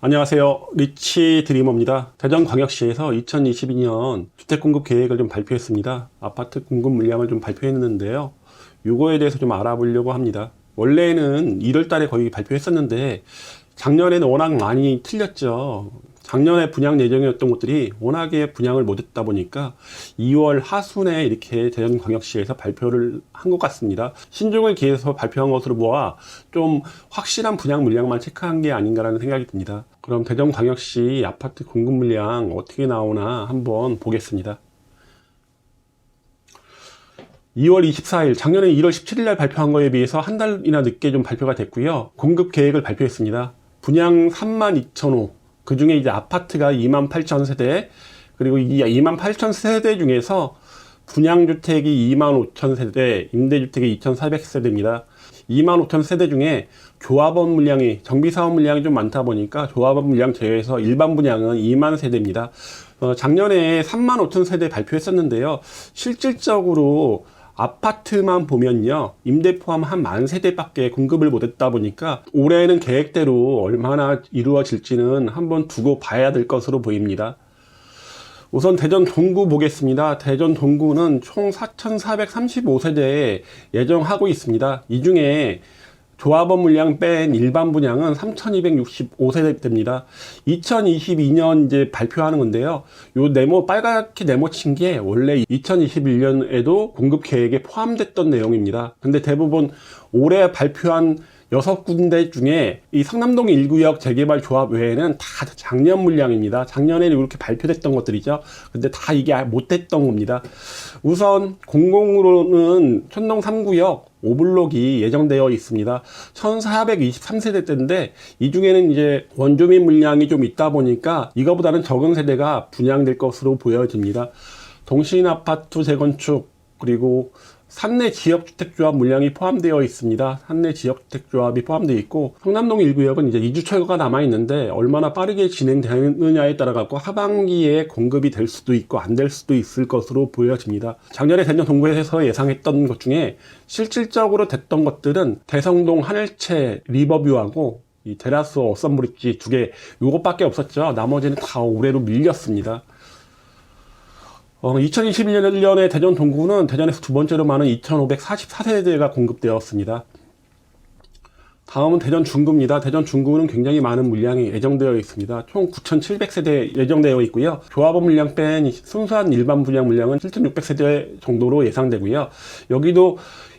안녕하세요. 리치 드리머입니다. 대전광역시에서 2022년 주택공급 계획을 좀 발표했습니다. 아파트 공급 물량을 좀 발표했는데요. 요거에 대해서 좀 알아보려고 합니다. 원래는 1월 달에 거의 발표했었는데 작년에는 워낙 많이 틀렸죠. 작년에 분양 예정이었던 곳들이 워낙에 분양을 못했다 보니까 2월 하순에 이렇게 대전광역시에서 발표를 한 것 같습니다. 신중을 기해서 발표한 것으로 보아 좀 확실한 분양 물량만 체크한 게 아닌가라는 생각이 듭니다. 그럼 대전광역시 아파트 공급 물량 어떻게 나오나 한번 보겠습니다. 2월 24일, 작년에 1월 17일 날 발표한 거에 비해서 한 달이나 늦게 좀 발표가 됐고요. 공급 계획을 발표했습니다. 분양 3만 2천호, 그 중에 이제 아파트가 2만 8천 세대, 그리고 이 2만 8천 세대 중에서 분양주택이 2만 5천 세대, 임대주택이 2,400세대입니다. 2만 5천 세대 중에 조합원 물량이, 정비사업 물량이 좀 많다 보니까 조합원 물량 제외해서 일반 분양은 2만 세대입니다. 어, 작년에 3만 5천 세대 발표했었는데요. 실질적으로 아파트만 보면요. 임대 포함 한 만 세대밖에 공급을 못했다 보니까 올해는 계획대로 얼마나 이루어질지는 한번 두고 봐야 될 것으로 보입니다. 우선 대전 동구 보겠습니다. 대전 동구는 총 4,435세대 예정하고 있습니다. 이 중에 조합원 물량 뺀 일반 분양은 3,265세대입니다. 2022년 이제 발표하는 건데요. 요 네모 빨갛게 네모 친 게 원래 2021년에도 공급 계획에 포함됐던 내용입니다. 근데 대부분 올해 발표한 여섯 군데 중에 이 상남동 1구역 재개발 조합 외에는 다 작년 물량입니다. 작년에 이렇게 발표됐던 것들이죠. 근데 다 이게 못됐던 겁니다. 우선 공공으로는 천동 3구역 오블록이 예정되어 있습니다. 1423세대 때인데 이 중에는 이제 원주민 물량이 좀 있다 보니까 이거보다는 적은 세대가 분양될 것으로 보여집니다. 동신 아파트 재건축 그리고 산내 지역주택조합 물량이 포함되어 있습니다. 산내 지역주택조합이 포함되어 있고 성남동 1구역은 이제 2주 철거가 남아 있는데 얼마나 빠르게 진행되느냐에 따라 갖고 하반기에 공급이 될 수도 있고 안 될 수도 있을 것으로 보여집니다. 작년에 대전 동구에서 예상했던 것 중에 실질적으로 됐던 것들은 대성동 하늘채 리버뷰하고 이 테라스 어썸브릿지 두 개 요것밖에 없었죠. 나머지는 다 올해로 밀렸습니다. 어, 2021년에 대전 동구는 대전에서 두 번째로 많은 2,544세대가 공급되었습니다. 다음은 대전 중구입니다. 대전 중구는 굉장히 많은 물량이 예정되어 있습니다. 총 9,700세대 예정되어 있고요. 조합원 물량 뺀 순수한 일반 분양 물량은 7,600세대 정도로 예상되고요. 여기도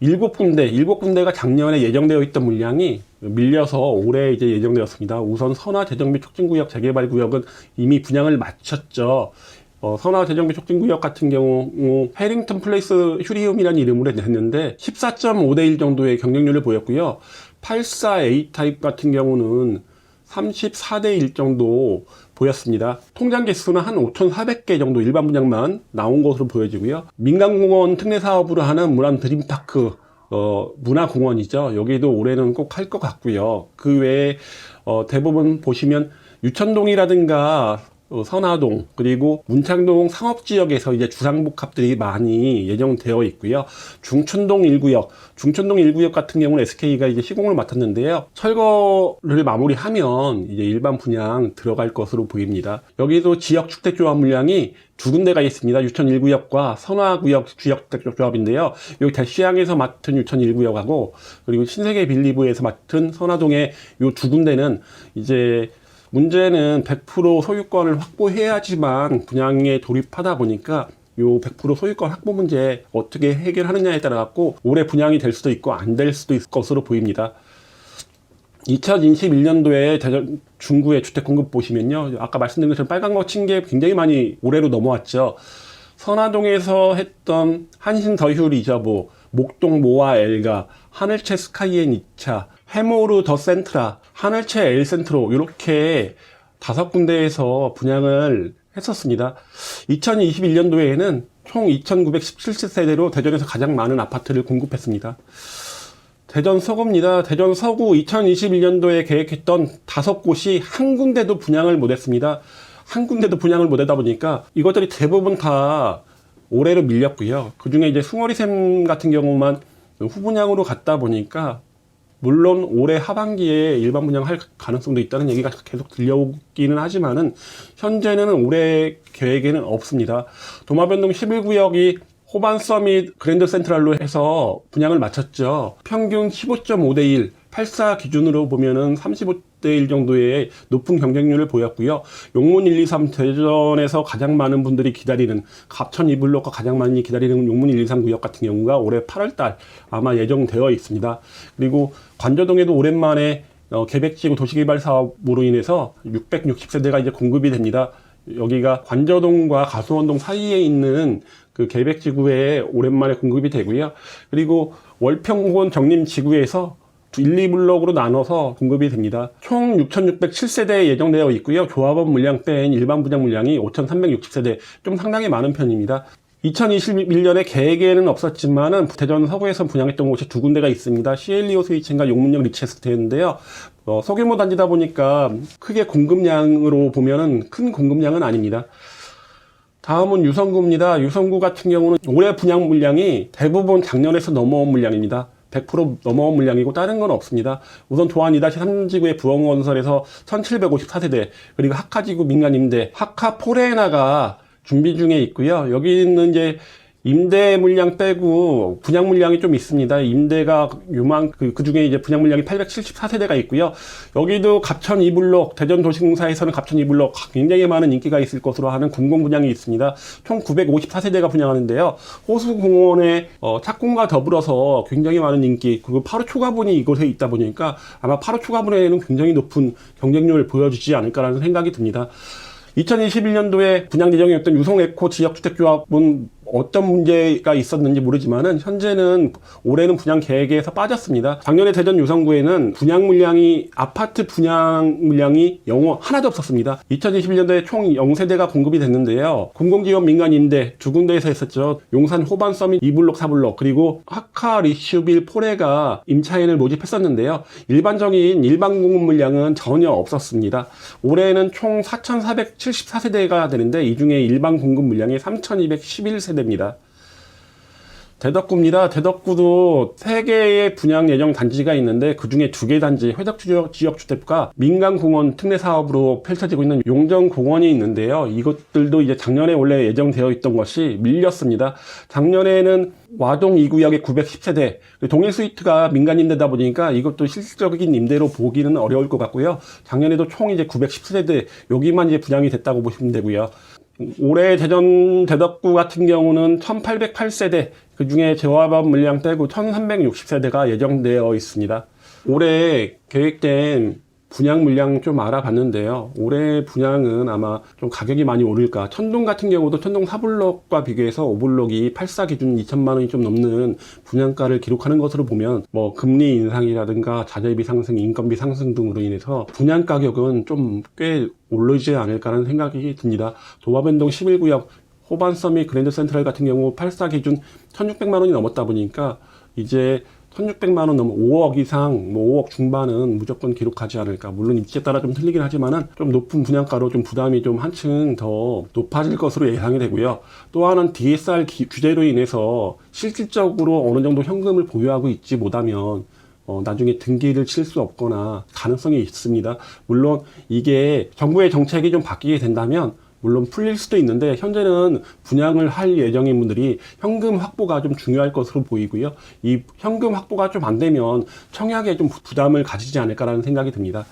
일곱 군데, 일곱 군데가 작년에 예정되어 있던 물량이 밀려서 올해 이제 예정되었습니다. 우선 선화 재정비 촉진구역 재개발 구역은 이미 분양을 마쳤죠. 어, 선화 재정비 촉진구역 같은 경우 어, 해링턴 플레이스 휴리움이라는 이름으로 했는데 14.5대 1 정도의 경쟁률을 보였고요. 84A 타입 같은 경우는 34대 1 정도 보였습니다. 통장 개수는 한 5,400개 정도 일반 분양만 나온 것으로 보여지고요. 민간공원 특례 사업으로 하는 문안 드림파크 어, 문화공원이죠. 여기도 올해는 꼭 할 것 같고요. 그 외에 어, 대부분 보시면 유천동이라든가 어, 선화동 그리고 문창동 상업지역에서 이제 주상복합들이 많이 예정되어 있고요. 중천동 1구역, 중천동 1구역 같은 경우는 SK가 이제 시공을 맡았는데요. 철거를 마무리하면 이제 일반 분양 들어갈 것으로 보입니다. 여기도 지역 주택조합 물량이 두 군데가 있습니다. 유천 1구역과 선화구역 지역주택조합인데요. 여기 대시양에서 맡은 유천 1구역하고 그리고 신세계 빌리브에서 맡은 선화동의 이 두 군데는 이제 문제는 100% 소유권을 확보해야지만 분양에 돌입하다 보니까 요 100% 소유권 확보 문제 어떻게 해결하느냐에 따라 갖고 올해 분양이 될 수도 있고 안 될 수도 있을 것으로 보입니다. 2021년도에 대전 중구의 주택 공급 보시면요. 아까 말씀드린 것처럼 빨간 거 친 게 굉장히 많이 올해로 넘어왔죠. 선화동에서 했던 한신 더휴 리저브, 목동 모아 엘가, 하늘채 스카이엔 2차, 해모르 더 센트라, 하늘채 엘 센트로 이렇게 다섯 군데에서 분양을 했었습니다. 2021년도에는 총 2,917세대로 대전에서 가장 많은 아파트를 공급했습니다. 대전 서구입니다. 대전 서구 2021년도에 계획했던 다섯 곳이 한 군데도 분양을 못했습니다. 한 군데도 분양을 못하다 보니까 이것들이 대부분 다 올해로 밀렸고요. 그 중에 이제 숭어리샘 같은 경우만 후분양으로 갔다 보니까 물론 올해 하반기에 일반 분양할 가능성도 있다는 얘기가 계속 들려오기는 하지만은 현재는 올해 계획에는 없습니다. 도마변동 11구역이 호반 서밋 그랜드 센트럴로 해서 분양을 마쳤죠. 평균 15.5 대 1, 84 기준으로 보면은 35 대1 정도의 높은 경쟁률을 보였고요. 용문 1, 2, 3 대전에서 가장 많은 분들이 기다리는 갑천 이블록과 가장 많이 기다리는 용문 1, 2, 3 구역 같은 경우가 올해 8월 달 아마 예정되어 있습니다. 그리고 관저동에도 오랜만에 어, 계획지구 도시개발 사업으로 인해서 660세대가 이제 공급이 됩니다. 여기가 관저동과 가수원동 사이에 있는 그 계획지구에 오랜만에 공급이 되고요. 그리고 월평원 정림지구에서 1, 2블록으로 나눠서 공급이 됩니다. 총 6,607세대 예정되어 있고요. 조합원 물량 뺀 일반 분양 물량이 5,360세대, 좀 상당히 많은 편입니다. 2021년에 계획에는 없었지만은 대전 서구에서 분양했던 곳이 두 군데가 있습니다. 시엘리오 스위치인가 용문역 리체스트인데요. 어, 소규모 단지다 보니까 크게 공급량으로 보면은 큰 공급량은 아닙니다. 다음은 유성구입니다. 유성구 같은 경우는 올해 분양 물량이 대부분 작년에서 넘어온 물량입니다. 100% 넘어온 물량이고 다른 건 없습니다. 우선 도안 2-3지구의 부엉건설에서 1754세대 그리고 하카지구 민간임대 하카 포레나가 준비 중에 있고요. 여기는 이제 임대 물량 빼고 분양 물량이 좀 있습니다. 임대가 요만 그, 그 중에 이제 분양 물량이 874세대가 있고요. 여기도 갑천 이블록 대전 도시공사에서는 갑천 이블록 굉장히 많은 인기가 있을 것으로 하는 공공 분양이 있습니다. 총 954세대가 분양하는데요. 호수공원의 어, 착공과 더불어서 굉장히 많은 인기 그리고 8호 초과분이 이곳에 있다 보니까 아마 8호 초과분에는 굉장히 높은 경쟁력을 보여주지 않을까라는 생각이 듭니다. 2021년도에 분양 예정이었던 유성에코 지역주택조합은 어떤 문제가 있었는지 모르지만은 현재는 올해는 분양 계획에서 빠졌습니다. 작년에 대전 유성구에는 분양 물량이 아파트 분양 물량이 영어 하나도 없었습니다. 2021년도에 총 0세대가 공급이 됐는데요. 공공기업 민간 임대 두 군데에서 했었죠. 용산 호반 서밋 2블록 4블록 그리고 하카 리슈빌 포레가 임차인을 모집했었는데요. 일반적인 일반 공급 물량은 전혀 없었습니다. 올해는 총 4,474세대가 되는데 이 중에 일반 공급 물량이 3,211세대 됩니다. 대덕구입니다. 대덕구도 세 개의 분양 예정 단지가 있는데 그 중에 두 개 단지 회덕 지역 주택과 민간공원 특례 사업으로 펼쳐지고 있는 용정공원이 있는데요. 이것들도 이제 작년에 원래 예정되어 있던 것이 밀렸습니다. 작년에는 와동 2구역의 910세대, 동일 스위트가 민간 임대다 보니까 이것도 실질적인 임대로 보기는 어려울 것 같고요. 작년에도 총 이제 910세대 여기만 이제 분양이 됐다고 보시면 되고요. 올해 대전 대덕구 같은 경우는 1808세대, 그 중에 재화반 물량 빼고 1360세대가 예정되어 있습니다. 올해 계획된 분양 물량 좀 알아봤는데요. 올해 분양은 아마 좀 가격이 많이 오를까. 천동 같은 경우도 천동 4블록과 비교해서 5블록이 84 기준 2천만 원이 좀 넘는 분양가를 기록하는 것으로 보면 뭐 금리 인상이라든가 자재비 상승, 인건비 상승 등으로 인해서 분양 가격은 좀꽤 오르지 않을까라는 생각이 듭니다. 도마변동 11구역 호반 서밋 그랜드 센트럴 같은 경우 84 기준 1600만 원이 넘었다 보니까 이제 1600만 원 넘어 5억 이상, 뭐 5억 중반은 무조건 기록하지 않을까. 물론 입지에 따라 좀 틀리긴 하지만은 좀 높은 분양가로 좀 부담이 좀 한층 더 높아질 것으로 예상이 되고요. 또 하나는 DSR 기, 규제로 인해서 실질적으로 어느 정도 현금을 보유하고 있지 못하면 어, 나중에 등기를 칠 수 없거나 가능성이 있습니다. 물론 이게 정부의 정책이 좀 바뀌게 된다면 물론 풀릴 수도 있는데 현재는 분양을 할 예정인 분들이 현금 확보가 좀 중요할 것으로 보이고요. 이 현금 확보가 좀 안 되면 청약에 좀 부담을 가지지 않을까라는 생각이 듭니다.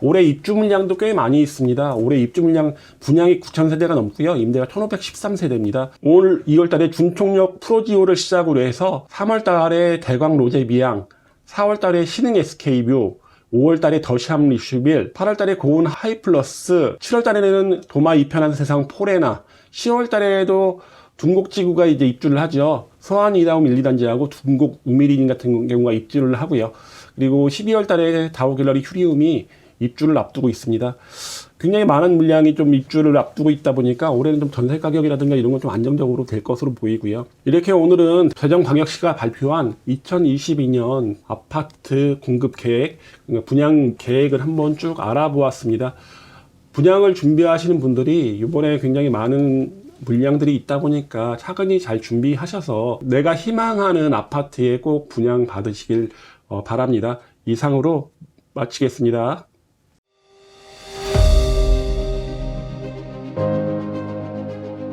올해 입주 물량도 꽤 많이 있습니다. 올해 입주 물량 분양이 9,000세대가 넘고요. 임대가 1,513세대입니다. 올 2월 달에 준총력 프로지오를 시작으로 해서 3월 달에 대광 로제 미양, 4월 달에 신흥 SK뷰, 5월 달에 더시함 리슈빌, 8월 달에 고운 하이플러스, 7월 달에는 도마 이편한 세상 포레나, 10월 달에도 둥곡지구가 이제 입주를 하죠. 서한 이다움 1, 2단지하고 둥곡 우미린 같은 경우가 입주를 하고요. 그리고 12월 달에 다우갤러리 휴리움이 입주를 앞두고 있습니다. 굉장히 많은 물량이 좀 입주를 앞두고 있다 보니까 올해는 좀 전세 가격이라든가 이런 건 좀 안정적으로 될 것으로 보이고요. 이렇게 오늘은 대전광역시가 발표한 2022년 아파트 공급 계획, 그러니까 분양 계획을 한번 쭉 알아보았습니다. 분양을 준비하시는 분들이 이번에 굉장히 많은 물량들이 있다 보니까 차근히 잘 준비하셔서 내가 희망하는 아파트에 꼭 분양 받으시길 어, 바랍니다. 이상으로 마치겠습니다.